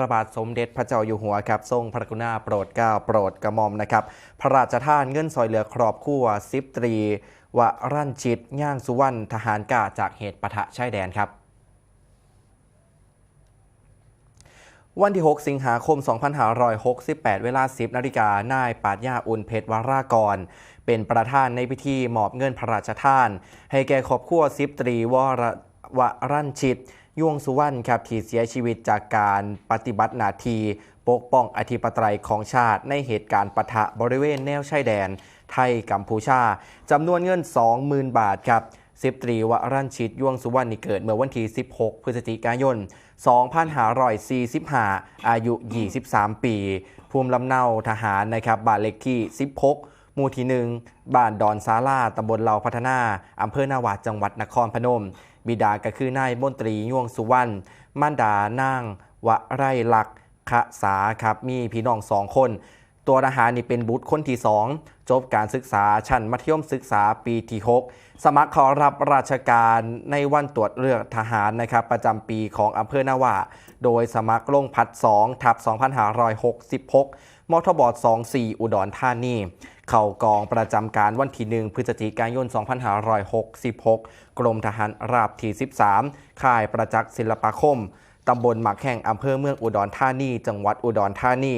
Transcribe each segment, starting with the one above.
ระบาทสมเด็จพระเจ้าอยู่หัวครับทรงพระกรุณาโปรดเกล้าโปรดกระหม่อมนะครับ พระราชทานเงินซอยเหลือครอบครัวสิบตรีวรั่นชิตย่างสุวรรณทหารกล้าจากเหตุปะทะชายแดนครับวันที่ 6 สิงหาคม 2568 เวลา 10 นาฬิกา นายปาดยาอุ่นเพชรวรากร เป็นประธานในพิธีมอบเงินพระราชทาน ให้แก่ครอบครัวสิบตรีวรวรันชิต ยวงสุวรรณครับที่เสียชีวิตจากการปฏิบัติหน้าที่ปกป้องอธิปไตยของชาติในเหตุการณ์ปะทะบริเวณแนวชายแดน ไทยกัมพูชาจำนวนเงิน 20,000 บาทครับสิบตรีวรั่นชิตยวงสุวรรณนี่เกิดเมื่อวันที่ 16 พฤศจิกายน 2545 อายุ 23 ปี ภูมิลำเนาทหารนะครับบ้านเล็กที่ 16 หมู่ที่1บ้านดอนซาลาตำบลเหล่าพัฒนาอำเภอนาวาจังหวัดนครพนม บิดาก็คือนายมนตรียวงสุวรรณมารดานางวไรลักษณ์ขสาครับ มีพี่น้องสองคน ตัวทหารนี่เป็นบุตรคนที่2จบการศึกษาชั้นมัธยมศึกษาปีที่ 6 สมัครขอรับราชการในวันตรวจเลือกทหารนะครับประจำปีของอำเภอนาวาโดยสมัครลงพัด2ทับ2566 มทบ24 อุดรธานีเข้ากองประจำการวันที่1พฤศจิกายน 2566 กรมทหารราบที่ 13 ค่ายประจักษ์ศิลปาคมตำบลหมักแห่งอำเภอเมืองอุดรธานี จังหวัดอุดรธานี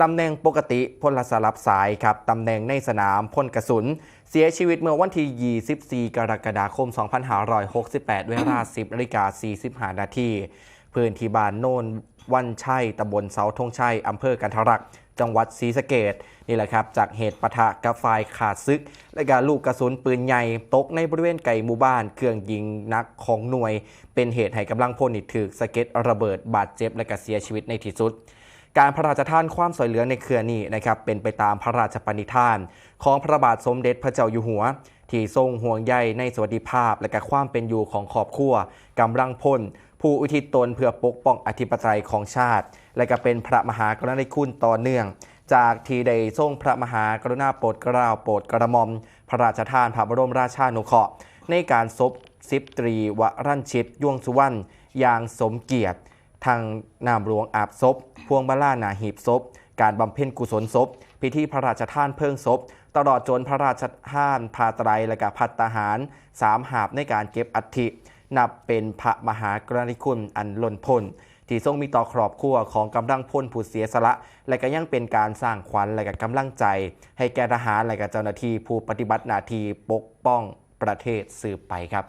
ตำแหน่งปกติพลสลับสายครับ ตำแหน่งในสนามพลกระสุน เสียชีวิตเมื่อวันที่ 24 กรกฎาคม 2568 เวลา 10นาฬิกา45 นาที พื้นที่บ้านโนนวันชัยตำบลเสาธงชัยอำเภอกันทรักษ์ จังหวัดศรีสะเกดนี่แหละครับจากเหตุปะทะกับฝ่ายขาดซึก และการลูกกระสุนปืนใหญ่ตกในบริเวณไก่หมู่บ้าน เครื่องยิงนักของหน่วย เป็นเหตุให้กำลังพลนิถึกสะเก็ดระเบิดบาดเจ็บและก็เสียชีวิตในที่สุดการพระราชทานความสวยเหลือในเครือนี้นะครับเป็นไปตามพระราชปณิธาน ของพระบาทสมเด็จพระเจ้าอยู่หัว ที่ทรงห่วงใยในสวัสดิภาพและก็ความเป็นอยู่ของครอบครัวกำลังพลผู้อุทิศตนเพื่อปกป้องอธิปไตยของชาติ และก็เป็นพระมหากรุณาธิคุณต่อเนื่อง จากที่ได้ทรงพระมหากรุณาโปรดเกล้าโปรดกระหม่อมพระราชทานพระบรมราชานุเคราะห์ในการศพสิบตรีวรั่นชิตยวงสุวรรณอย่างสมเกียรติ ทางนามหลวงอาบศพพวงมาลานาหีบศพการบำเพ็ญกุศลศพพิธีพระราชทานเพลิงศพตลอดจนพระราชทานพาตรและกับพัตตาหารสามหาบในการเก็บอัฐินับเป็นพระมหากรุณาธิคุณอันล้นพ้น ที่ทรงมีต่อครอบครัวของกำลังพลผู้เสียสละ และก็ยังเป็นการสร้างขวัญและก็กำลังใจ ให้แก่ทหารและก็เจ้าหน้าที่ผู้ปฏิบัติหน้าที่ปกป้องประเทศสืบไปครับ